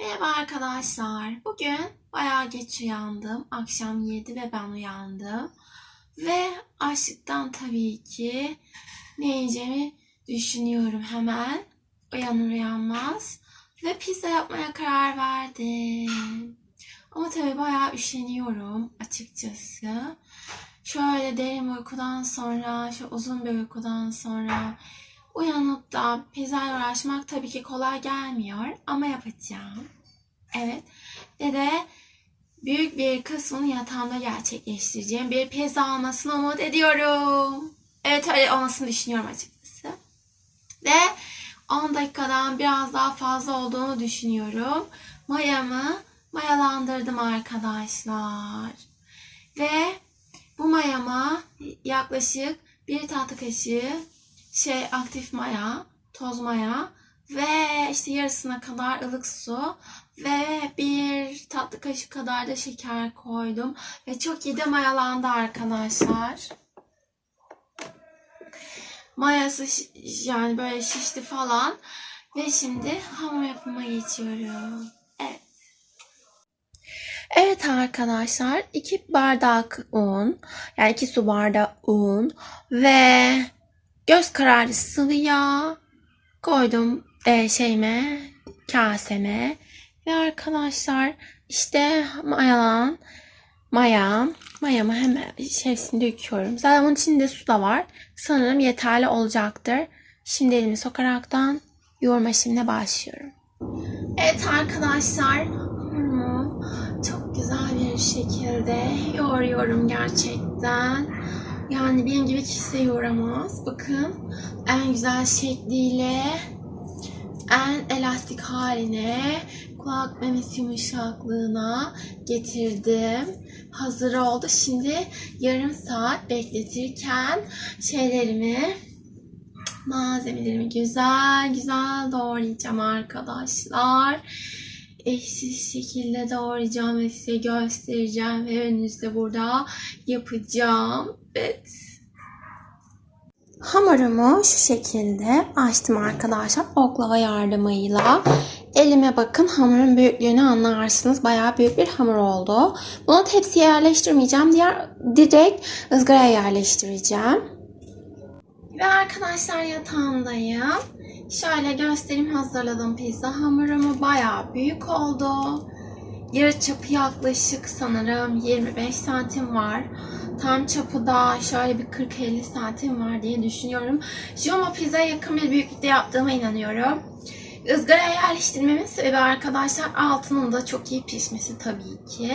Merhaba arkadaşlar. Bugün bayağı geç uyandım. Akşam 7 ve ben uyandım. Ve açlıktan tabii ki ne yiyeceğimi düşünüyorum hemen. Uyanır uyanmaz. Ve pizza yapmaya karar verdim. Ama tabii bayağı üşeniyorum açıkçası. Şöyle derin uykudan sonra, şu uzun bir uykudan sonra Uyanıp da pizzayla uğraşmak tabii ki kolay gelmiyor ama yapacağım. Evet. Ve de büyük bir kısmını yatağımda gerçekleştireceğim. Bir pizza olmasını umut ediyorum. Evet öyle olmasını düşünüyorum açıkçası. Ve 10 dakikadan biraz daha fazla olduğunu düşünüyorum. Mayamı mayalandırdım arkadaşlar. Ve bu mayama yaklaşık bir tatlı kaşığı şey aktif maya, toz maya ve işte yarısına kadar ılık su ve bir tatlı kaşığı kadar da şeker koydum ve çok iyi de mayalandı arkadaşlar. Mayası yani böyle şişti falan ve şimdi hamur yapıma geçiyorum. Evet. Evet arkadaşlar, iki bardak un, yani iki su bardağı un ve göz kararı sıvı yağ koydum e, şeyime, kaseme ve arkadaşlar işte mayalan mayam, mayamı hemen içerisine döküyorum. Zaten bunun içinde su da var. Sanırım yeterli olacaktır. Şimdi elimi sokaraktan yoğurma işlemine başlıyorum. Evet arkadaşlar çok güzel bir şekilde yoğuruyorum gerçekten. Yani benim gibi kimse yoğuramaz. Bakın en güzel şekliyle en elastik haline kulak memesi yumuşaklığına getirdim. Hazır oldu. Şimdi yarım saat bekletirken şeylerimi malzemelerimi güzel güzel doğrayacağım arkadaşlar. Eşsiz şekilde doğrayacağım ve size göstereceğim ve önünüzde burada yapacağım. Evet. Hamurumu şu şekilde açtım arkadaşlar oklava yardımıyla. Elime bakın hamurun büyüklüğünü anlarsınız. Bayağı büyük bir hamur oldu. Bunu tepsiye yerleştirmeyeceğim. Diğer direkt ızgaraya yerleştireceğim. Ve arkadaşlar yatağımdayım. Şöyle göstereyim hazırladığım pizza hamurumu bayağı büyük oldu. Yarı çapı yaklaşık sanırım 25 santim var. Tam çapı da şöyle bir 40-50 santim var diye düşünüyorum. Jumbo pizzaya yakın bir büyüklükte yaptığıma inanıyorum. Izgaraya yerleştirmemin sebebi arkadaşlar altının da çok iyi pişmesi tabii ki.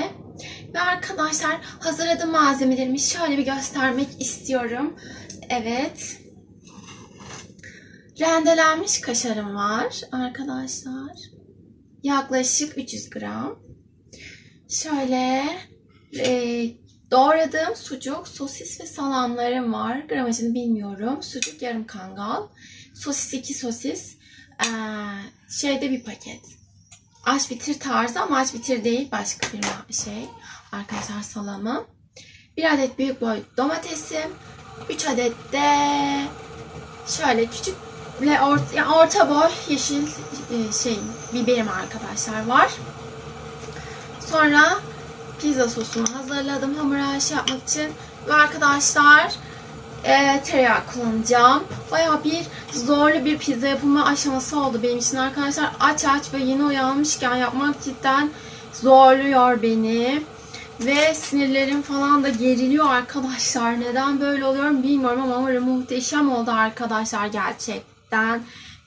Ve arkadaşlar hazırladığım malzemelerimi şöyle bir göstermek istiyorum. Evet. Rendelenmiş kaşarım var arkadaşlar. Yaklaşık 300 gram. Şöyle e, doğradığım sucuk, sosis ve salamlarım var. Gramajını bilmiyorum. Sucuk yarım kangal. Sosis iki sosis. Ee, şeyde bir paket. Aç bitir tarzı ama aç bitir değil. Başka bir şey. Arkadaşlar salamı. Bir adet büyük boy domatesim. 3 adet de şöyle küçük ve orta, yani orta boy yeşil e, şey biberim arkadaşlar var. Sonra pizza sosumu hazırladım hamura şey yapmak için. Ve arkadaşlar e, tereyağı kullanacağım. Baya bir zorlu bir pizza yapımı aşaması oldu benim için arkadaşlar. Aç aç ve yeni uyanmışken yapmak cidden zorluyor beni. Ve sinirlerim falan da geriliyor arkadaşlar. Neden böyle oluyorum bilmiyorum ama hamuru muhteşem oldu arkadaşlar gerçekten.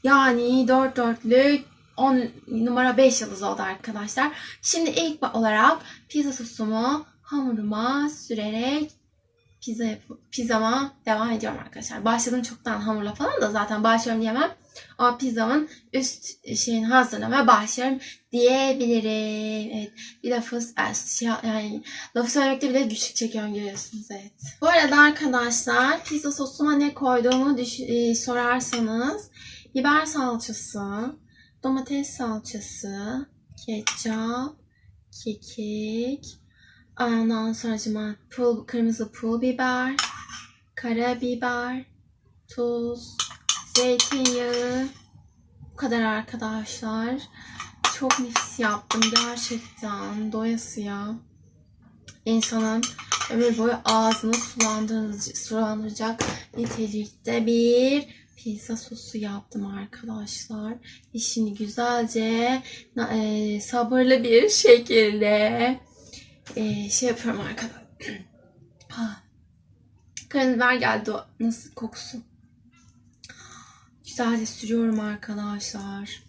Yani dört dörtlük 10 numara 5 yıldız oldu arkadaşlar. Şimdi ilk olarak pizza sosumu hamuruma sürerek pizza pizzama devam ediyorum arkadaşlar. Başladım çoktan hamurla falan da zaten başlıyorum diyemem. Ama pizzamın üst şeyini hazırlamaya başlıyorum diyebilirim. Evet. Bir lafı şey, yani lafı söylemekte bile güçlük çekiyorum görüyorsunuz evet. Bu arada arkadaşlar pizza sosuma ne koyduğumu e, sorarsanız biber salçası, domates salçası, ketçap, kekik, ondan sonra pul, kırmızı pul biber, karabiber, tuz, zeytinyağı, bu kadar arkadaşlar. çok nefis yaptım gerçekten. Doyasıya. İnsanın ömür boyu ağzını sulandıracak nitelikte bir pizza sosu yaptım arkadaşlar. İşini güzelce e, sabırlı bir şekilde e, şey yapıyorum arkadaşlar. Ah. Karabiber geldi o. Nasıl kokusu? Güzelce sürüyorum arkadaşlar.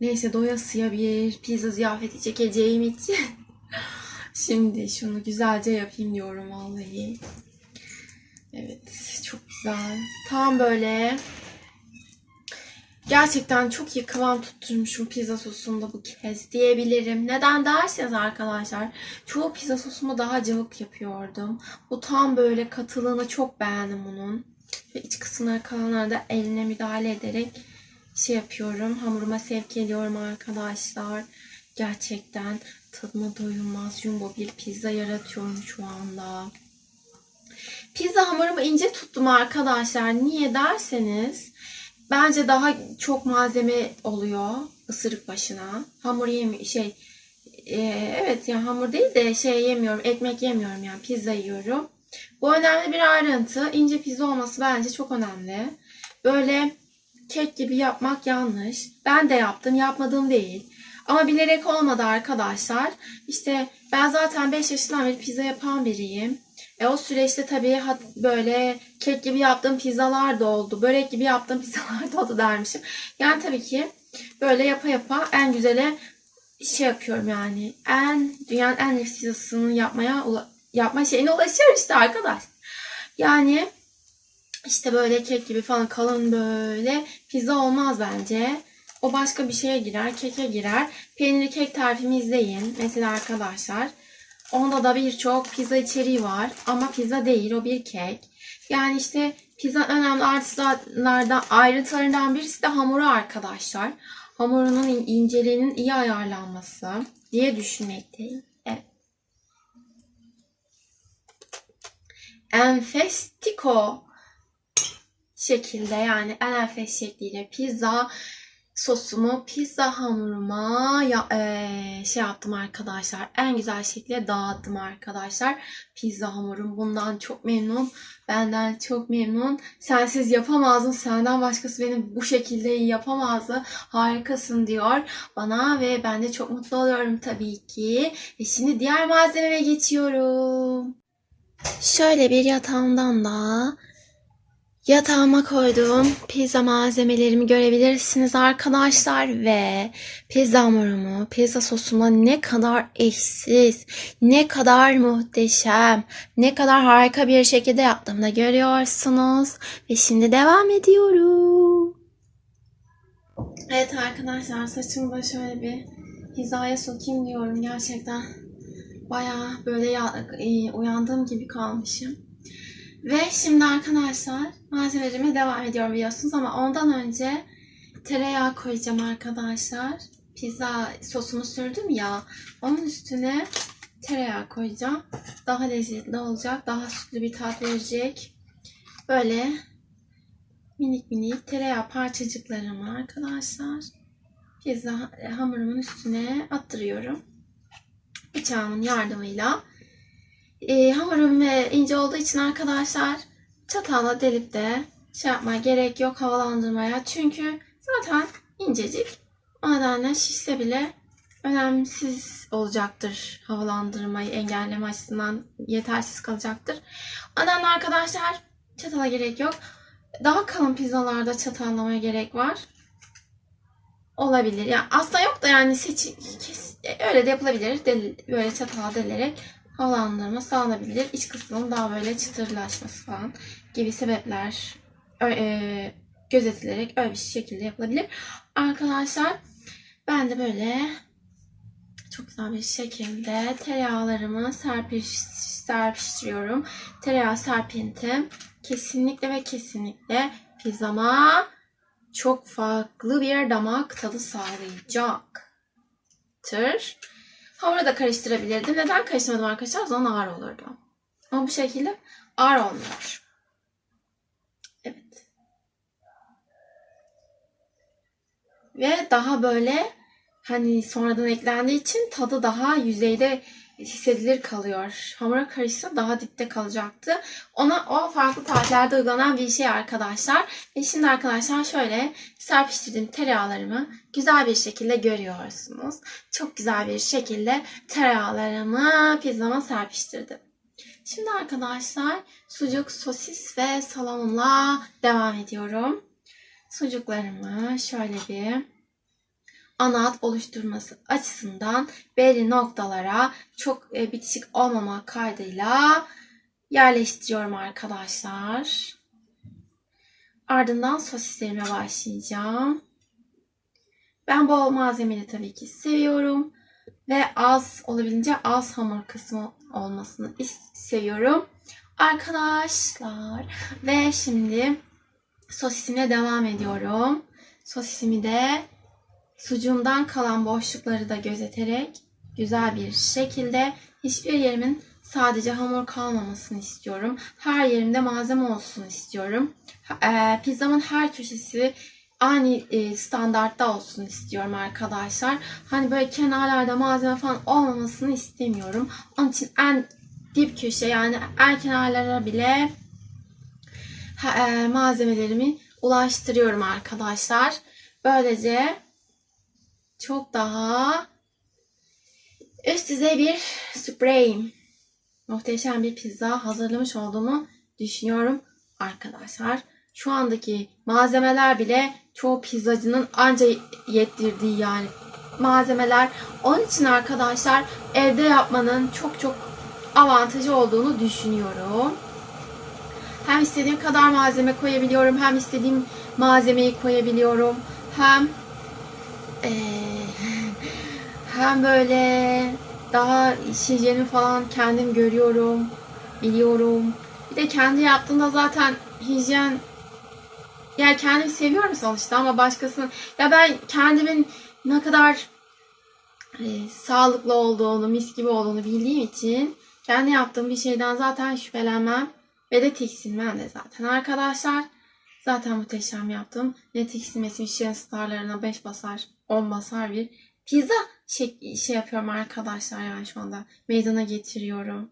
Neyse doyasıya bir pizza ziyafeti çekeceğim için. Şimdi şunu güzelce yapayım diyorum vallahi. Evet çok güzel. Tam böyle gerçekten çok iyi kıvam tutturmuşum pizza sosunda bu kez diyebilirim. Neden derseniz arkadaşlar çoğu pizza sosumu daha cıvık yapıyordum. Bu tam böyle katılığını çok beğendim bunun. Ve iç kısımları kalanları da eline müdahale ederek şey yapıyorum. Hamuruma sevk ediyorum arkadaşlar. Gerçekten tadına doyulmaz jumbo bir pizza yaratıyorum şu anda. Pizza hamurumu ince tuttum arkadaşlar. Niye derseniz bence daha çok malzeme oluyor ısırık başına. Hamur yemi şey e, evet yani hamur değil de şey yemiyorum ekmek yemiyorum yani pizza yiyorum. Bu önemli bir ayrıntı. İnce pizza olması bence çok önemli. Böyle kek gibi yapmak yanlış. Ben de yaptım, yapmadığım değil. Ama bilerek olmadı arkadaşlar. İşte ben zaten 5 yaşından beri pizza yapan biriyim. E o süreçte tabii böyle kek gibi yaptığım pizzalar da oldu. Börek gibi yaptığım pizzalar da oldu dermişim. Yani tabii ki böyle yapa yapa en güzele şey yapıyorum yani. En dünyanın en nefis pizzasını yapmaya yapma şeyine ulaşıyorum işte arkadaş. Yani işte böyle kek gibi falan kalın böyle pizza olmaz bence. O başka bir şeye girer, keke girer. Peynirli kek tarifimi izleyin. Mesela arkadaşlar. Onda da birçok pizza içeriği var. Ama pizza değil, o bir kek. Yani işte pizza önemli artılardan, ayrıntılarından birisi de hamuru arkadaşlar. Hamurunun in- inceliğinin iyi ayarlanması diye düşünmekteyim. Evet. Enfestico şekilde yani en enfes şekliyle pizza sosumu pizza hamuruma ya, eee, şey yaptım arkadaşlar. En güzel şekilde dağıttım arkadaşlar. Pizza hamurum bundan çok memnun. Benden çok memnun. Sensiz yapamazdım. Senden başkası benim bu şekilde yapamazdı. Harikasın diyor bana ve ben de çok mutlu oluyorum tabii ki. Ve şimdi diğer malzememe geçiyorum. Şöyle bir yatağımdan da Yatağıma koyduğum pizza malzemelerimi görebilirsiniz arkadaşlar ve pizza hamurumu, pizza sosuma ne kadar eşsiz, ne kadar muhteşem, ne kadar harika bir şekilde yaptığımı da görüyorsunuz. Ve şimdi devam ediyorum. Evet arkadaşlar saçımı da şöyle bir hizaya sokayım diyorum gerçekten. Bayağı böyle ya- e, uyandığım gibi kalmışım. Ve şimdi arkadaşlar malzemelerime devam ediyorum biliyorsunuz ama ondan önce tereyağı koyacağım arkadaşlar. Pizza sosunu sürdüm ya. Onun üstüne tereyağı koyacağım. Daha lezzetli olacak. Daha sütlü bir tat verecek. Böyle minik minik tereyağı parçacıklarımı arkadaşlar pizza hamurumun üstüne attırıyorum. Bıçağımın yardımıyla. E, hamurum e, ince olduğu için arkadaşlar çatalla delip de şey yapmaya gerek yok havalandırmaya. Çünkü zaten incecik. O nedenle şişse bile önemsiz olacaktır havalandırmayı engelleme açısından yetersiz kalacaktır. O nedenle arkadaşlar çatala gerek yok. Daha kalın pizzalarda çatallamaya gerek var. Olabilir. Yani aslında yok da yani seç kes- öyle de yapılabilir. Del, böyle çatala delerek havalandırma sağlanabilir. İç kısmının daha böyle çıtırlaşması falan gibi sebepler e, gözetilerek öyle bir şekilde yapılabilir. Arkadaşlar ben de böyle çok güzel bir şekilde tereyağlarımı serpiş, serpiştiriyorum. Tereyağı serpintim kesinlikle ve kesinlikle pizzama çok farklı bir damak tadı sağlayacaktır. Hamuru da karıştırabilirdim. Neden karıştırmadım arkadaşlar? O zaman ağır olurdu. Ama bu şekilde ağır olmuyor. Evet. Ve daha böyle hani sonradan eklendiği için tadı daha yüzeyde hissedilir kalıyor. Hamura karışsa daha dipte kalacaktı. Ona o farklı tariflerde uygulanan bir şey arkadaşlar. Ve şimdi arkadaşlar şöyle serpiştirdiğim tereyağlarımı güzel bir şekilde görüyorsunuz. Çok güzel bir şekilde tereyağlarımı pizzama serpiştirdim. Şimdi arkadaşlar sucuk, sosis ve salamımla devam ediyorum. Sucuklarımı şöyle bir ana hat oluşturması açısından belli noktalara çok e, bitişik olmama kaydıyla yerleştiriyorum arkadaşlar. Ardından sosislerime başlayacağım. Ben bol malzemeli tabii ki seviyorum. Ve az olabildiğince az hamur kısmı olmasını seviyorum. Arkadaşlar ve şimdi sosisime devam ediyorum. Sosisimi de sucuğumdan kalan boşlukları da gözeterek güzel bir şekilde hiçbir yerimin sadece hamur kalmamasını istiyorum. Her yerimde malzeme olsun istiyorum. E, pizzamın her köşesi aynı e, standartta olsun istiyorum arkadaşlar. Hani böyle kenarlarda malzeme falan olmamasını istemiyorum. Onun için en dip köşe yani en kenarlara bile e, malzemelerimi ulaştırıyorum arkadaşlar. Böylece çok daha üst düzey bir sprey muhteşem bir pizza hazırlamış olduğumu düşünüyorum arkadaşlar. Şu andaki malzemeler bile çoğu pizzacının anca yettirdiği yani malzemeler. Onun için arkadaşlar evde yapmanın çok çok avantajı olduğunu düşünüyorum. Hem istediğim kadar malzeme koyabiliyorum, hem istediğim malzemeyi koyabiliyorum. Hem eee, hem böyle daha hijyeni falan kendim görüyorum, biliyorum. Bir de kendi yaptığımda zaten hijyen yani kendimi seviyorum sonuçta ama başkasının ya ben kendimin ne kadar e, sağlıklı olduğunu, mis gibi olduğunu bildiğim için kendi yaptığım bir şeyden zaten şüphelenmem ve de tiksinmem de zaten arkadaşlar. Zaten muhteşem yaptım. Ne tiksinmesi Michelin starlarına 5 basar, 10 basar bir pizza şey, şey yapıyorum arkadaşlar yani şu anda meydana getiriyorum.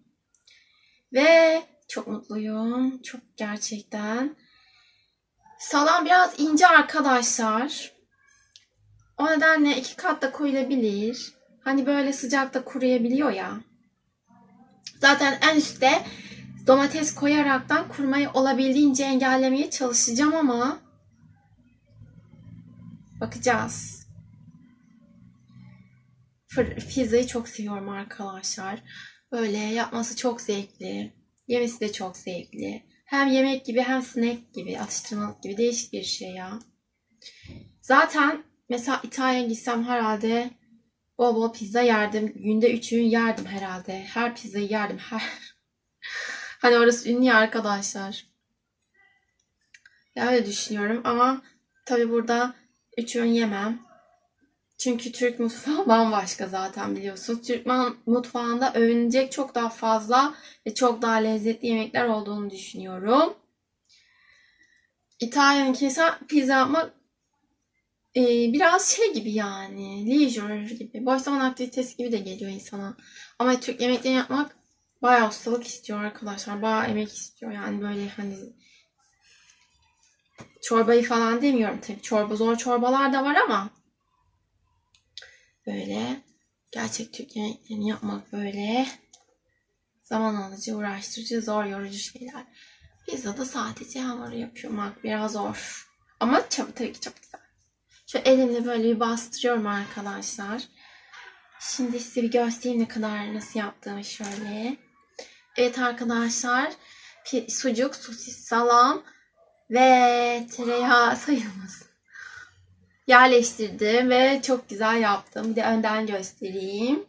Ve çok mutluyum. Çok gerçekten. Salam biraz ince arkadaşlar. O nedenle iki kat da koyulabilir. Hani böyle sıcakta kuruyabiliyor ya. Zaten en üstte domates koyaraktan kurmayı olabildiğince engellemeye çalışacağım ama bakacağız. Pizzayı çok seviyorum arkadaşlar. Böyle yapması çok zevkli. Yemesi de çok zevkli. Hem yemek gibi hem snack gibi, atıştırmalık gibi değişik bir şey ya. Zaten mesela İtalya'ya gitsem herhalde bol bol pizza yerdim. Günde üç öğün yerdim herhalde. Her pizzayı yerdim. Her... hani orası ünlü arkadaşlar. Ya öyle düşünüyorum ama tabi burada üç öğün yemem. Çünkü Türk mutfağı bambaşka zaten biliyorsunuz. Türk man- mutfağında övünecek çok daha fazla ve çok daha lezzetli yemekler olduğunu düşünüyorum. İtalya'nınki ise pizza yapmak e, biraz şey gibi yani. Leisure gibi. Boş zaman aktivitesi gibi de geliyor insana. Ama Türk yemeklerini yapmak bayağı ustalık istiyor arkadaşlar. Bayağı emek istiyor. Yani böyle hani çorbayı falan demiyorum tabii. Çorba zor çorbalar da var ama böyle gerçek Türk yemeklerini yapmak böyle zaman alıcı, uğraştırıcı, zor, yorucu şeyler. Pizza da sadece hamuru yapmak biraz zor. Ama tabii, tabii ki çok güzel. Şu elimle böyle bir bastırıyorum arkadaşlar. Şimdi size bir göstereyim ne kadar nasıl yaptığımı şöyle. Evet arkadaşlar. Sucuk, sosis, salam ve tereyağı sayılmasın. Yerleştirdim ve çok güzel yaptım. Bir de önden göstereyim.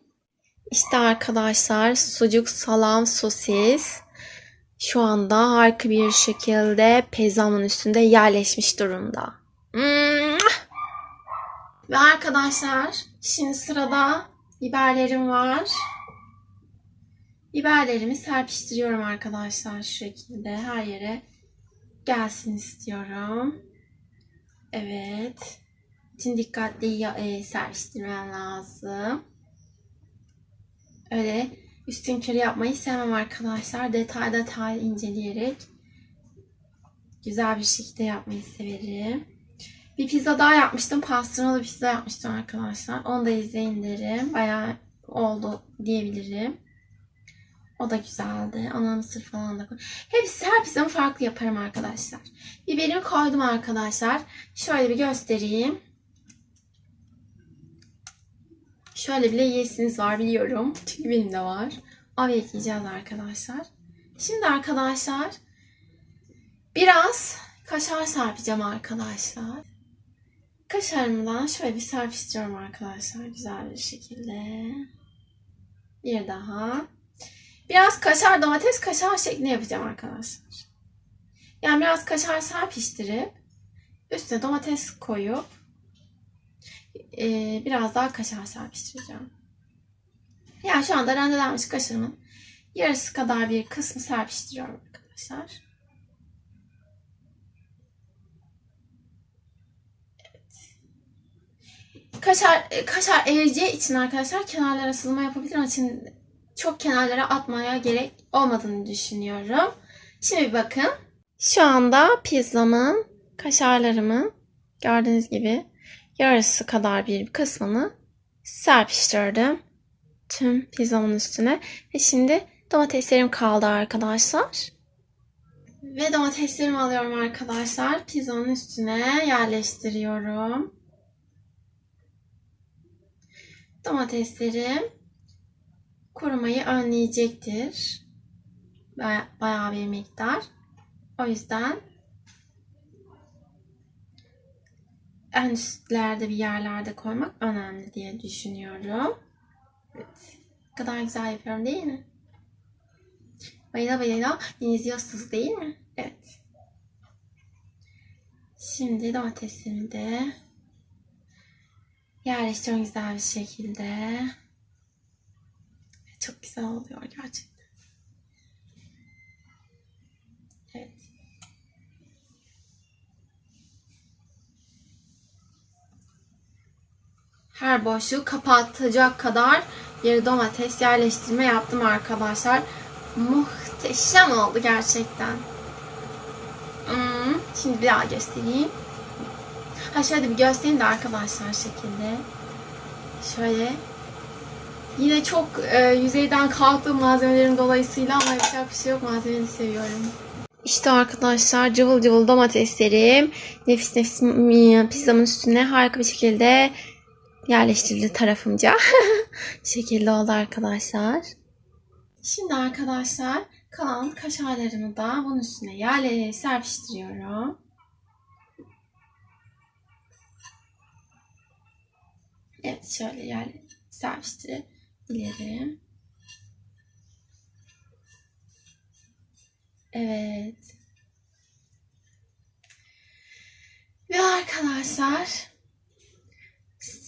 İşte arkadaşlar sucuk, salam, sosis şu anda harika bir şekilde pizzamın üstünde yerleşmiş durumda. Ve arkadaşlar şimdi sırada biberlerim var. Biberlerimi serpiştiriyorum arkadaşlar şu şekilde her yere gelsin istiyorum. Evet. İçin dikkatli e, serpiştirmem lazım. Öyle üstün körü yapmayı sevmem arkadaşlar. Detay detay inceleyerek güzel bir şekilde yapmayı severim. Bir pizza daha yapmıştım. Pastırmalı pizza yapmıştım arkadaşlar. Onu da izleyin derim. Bayağı oldu diyebilirim. O da güzeldi. Ana mısır falan da koy. Hepsi her pizzamı farklı yaparım arkadaşlar. Biberimi koydum arkadaşlar. Şöyle bir göstereyim. Şöyle bile yiyesiniz var biliyorum. Çünkü benim de var. Abi ekleyeceğiz arkadaşlar. Şimdi arkadaşlar biraz kaşar serpeceğim arkadaşlar. Kaşarımdan şöyle bir serpiştiriyorum arkadaşlar. Güzel bir şekilde. Bir daha. Biraz kaşar domates kaşar şeklinde yapacağım arkadaşlar. Yani biraz kaşar serpiştirip üstüne domates koyup eee, biraz daha kaşar serpiştireceğim. Yani şu anda rendelenmiş kaşarımın yarısı kadar bir kısmı serpiştiriyorum arkadaşlar. Kaşar, e, kaşar eriyeceği için arkadaşlar kenarlara sızma yapabilir. Onun için çok kenarlara atmaya gerek olmadığını düşünüyorum. Şimdi bir bakın. Şu anda pizzamın kaşarlarımı gördüğünüz gibi yarısı kadar bir kısmını serpiştirdim. Tüm pizzamın üstüne. Ve şimdi domateslerim kaldı arkadaşlar. Ve domateslerimi alıyorum arkadaşlar. Pizzanın üstüne yerleştiriyorum. Domateslerim kurumayı önleyecektir. Baya- Bayağı bir miktar. O yüzden en üstlerde bir yerlerde koymak önemli diye düşünüyorum. Evet. Ne kadar güzel yapıyorum değil mi? Bayıla bayıla izliyorsunuz değil mi? Evet. Şimdi domatesimi de yerleştiriyorum güzel bir şekilde. Çok güzel oluyor gerçekten. Her boşluğu kapatacak kadar yeri domates yerleştirme yaptım arkadaşlar. Muhteşem oldu gerçekten. Hmm, şimdi bir daha göstereyim. Ha şöyle bir göstereyim de arkadaşlar şekilde. Şöyle Yine çok e, yüzeyden kalktığım malzemelerin dolayısıyla ama yapacak bir şey yok. Malzemeyi seviyorum. İşte arkadaşlar cıvıl cıvıl domateslerim nefis nefis pizzamın üstüne harika bir şekilde yerleştirildi tarafımca. şekilde oldu arkadaşlar. Şimdi arkadaşlar kalan kaşarlarımı da bunun üstüne yerle serpiştiriyorum. Evet şöyle yerle serpiştirebilirim. Evet. Ve arkadaşlar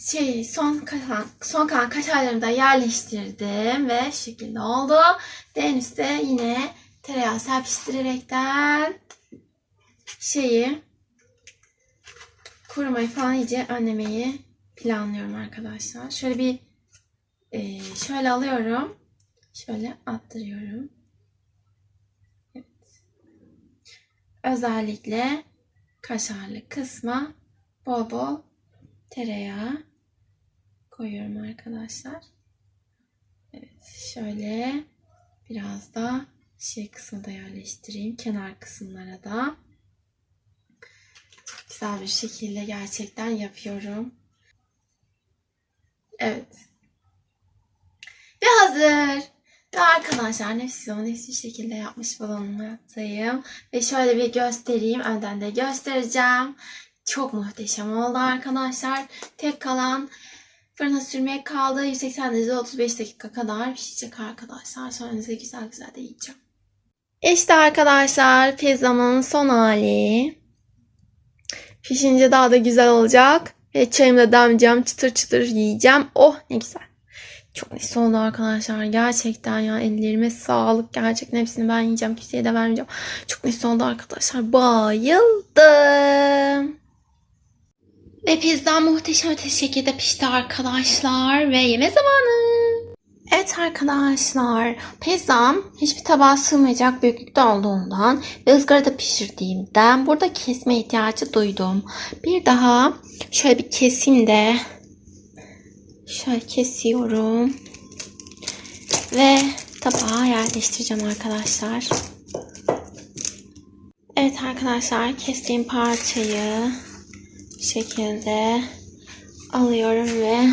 şey son kalan son kalan kaşarlarımı da yerleştirdim ve şu şekilde oldu. Ve üstte yine tereyağı serpiştirerekten şeyi kurumayı falan iyice önlemeyi planlıyorum arkadaşlar. Şöyle bir e, şöyle alıyorum. Şöyle attırıyorum. Evet. Özellikle kaşarlı kısma bol bol tereyağı koyuyorum arkadaşlar. Evet, şöyle biraz da şey kısmı da yerleştireyim. Kenar kısımlara da. Güzel bir şekilde gerçekten yapıyorum. Evet. Ve hazır. Ve arkadaşlar nefis ama nefis bir şekilde yapmış bulunmaktayım. Ve şöyle bir göstereyim. Önden de göstereceğim. Çok muhteşem oldu arkadaşlar. Tek kalan fırına sürmeye kaldı. 180 derecede 35 dakika kadar pişecek arkadaşlar. Sonra size güzel güzel de yiyeceğim. İşte arkadaşlar pizzamın son hali. Pişince daha da güzel olacak. Ve çayımı da damlayacağım. Çıtır çıtır yiyeceğim. Oh ne güzel. Çok nefis oldu arkadaşlar. Gerçekten ya ellerime sağlık. Gerçekten hepsini ben yiyeceğim. Kimseye de vermeyeceğim. Çok nefis oldu arkadaşlar. Bayıldım. Ve pizza muhteşem ötesi şekilde pişti arkadaşlar. Ve yeme zamanı. Evet arkadaşlar, pizzam hiçbir tabağa sığmayacak büyüklükte olduğundan ve ızgarada pişirdiğimden burada kesme ihtiyacı duydum. Bir daha şöyle bir keseyim de şöyle kesiyorum ve tabağa yerleştireceğim arkadaşlar. Evet arkadaşlar, kestiğim parçayı şekilde alıyorum ve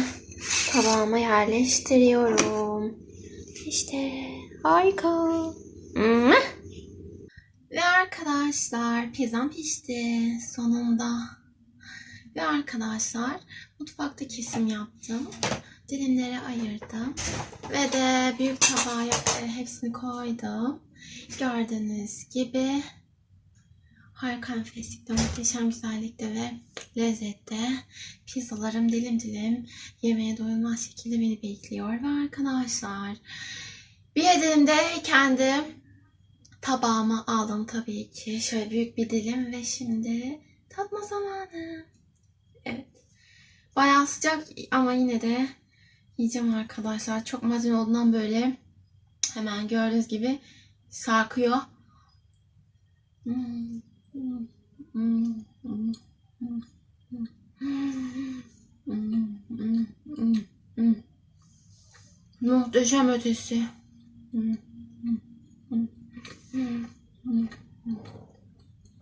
tabağıma yerleştiriyorum. İşte harika. Ve arkadaşlar pizzam pişti sonunda. Ve arkadaşlar mutfakta kesim yaptım. Dilimlere ayırdım. Ve de büyük tabağa e, hepsini koydum. Gördüğünüz gibi harika enfeslikte, muhteşem güzellikte ve lezzette pizzalarım dilim dilim yemeğe doyulmaz şekilde beni bekliyor. Ve arkadaşlar bir dilimde kendi tabağıma aldım tabii ki. Şöyle büyük bir dilim ve şimdi tatma zamanı. Evet. Bayağı sıcak ama yine de yiyeceğim arkadaşlar. Çok malzeme olduğundan böyle hemen gördüğünüz gibi sarkıyor. Hmm. Muhteşem ötesi.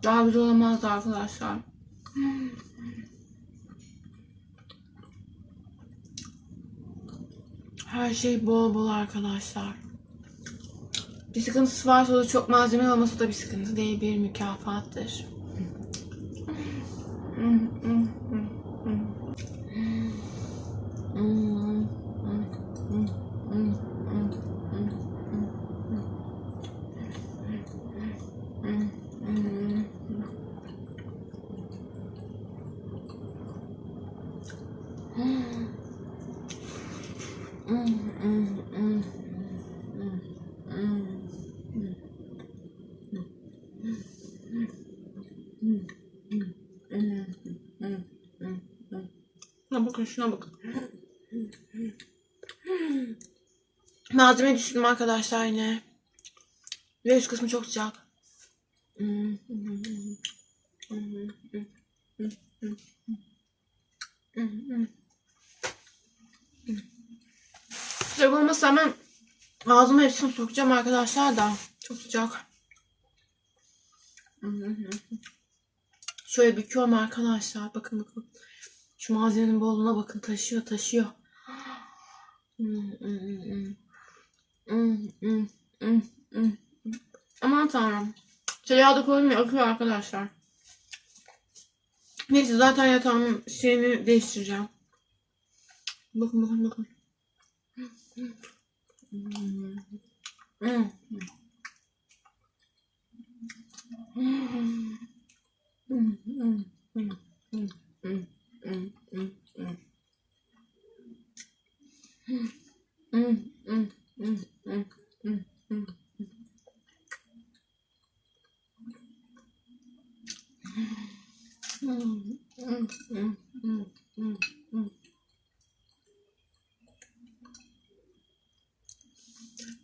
Daha güzel olamaz arkadaşlar. Her şey bol bol arkadaşlar. Bir sıkıntısı varsa da çok malzeme olması da bir sıkıntı değil, bir mükafattır. Bakın, şuna bakın. Malzeme düşündüm arkadaşlar yine. Ve üst kısmı çok sıcak. Sıcak olmasa hemen ağzıma hepsini sokacağım arkadaşlar da. Çok sıcak. Şöyle büküyorum arkadaşlar. Bakın bakın. Şu malzemenin bolluğuna bakın. Taşıyor taşıyor. Aman tanrım. Tereyağı da koydum ya akıyor arkadaşlar. Neyse zaten yatağımın şeyini değiştireceğim. Bakın bakın bakın.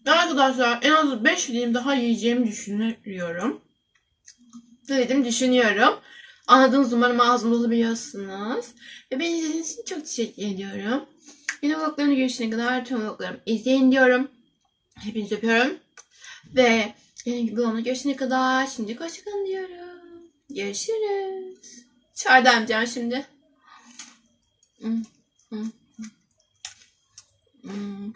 Arkadaşlar en az 5 dilim daha yiyeceğimi düşünüyorum. Dedim düşünüyorum. Anladınız umarım ağzımda olabiliyorsunuz. Ve beni izlediğiniz için çok teşekkür ediyorum. Yeni vloglarımı görüşene kadar tüm vloglarımı izleyin diyorum. Hepinizi öpüyorum. Ve yeni vlogumda görüşene kadar şimdi hoşçakalın diyorum. Görüşürüz. Çay demleyeceğim şimdi. Mm. Mm. Mm.